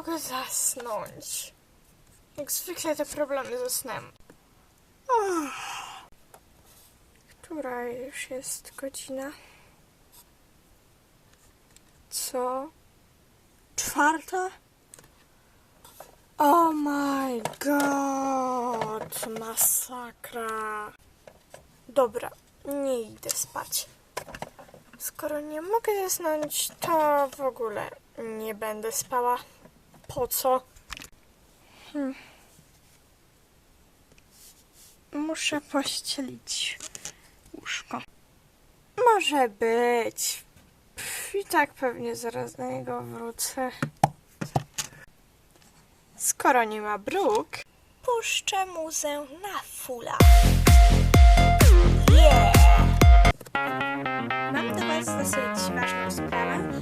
mogę zasnąć. Jak zwykle te problemy ze snem. Która już jest godzina? Co? Czwarta? Oh my god, masakra. Dobra, nie idę spać. Skoro nie mogę zasnąć, to w ogóle nie będę spała. Po co? Hmm. Muszę pościelić łóżko. Może być. Pff, I tak pewnie zaraz na niego wrócę. Skoro nie ma bruk, puszczę muzę na fula. Yeah! Mam do Was dosyć ważną sprawę.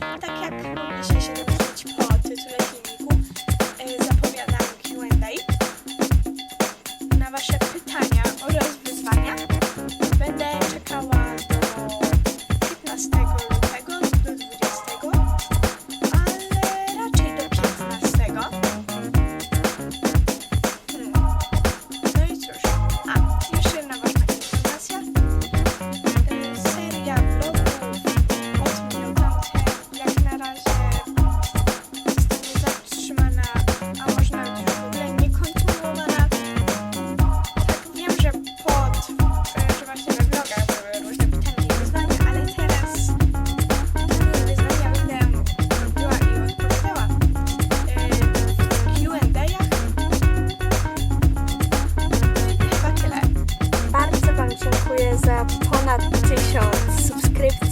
Station. Subscreva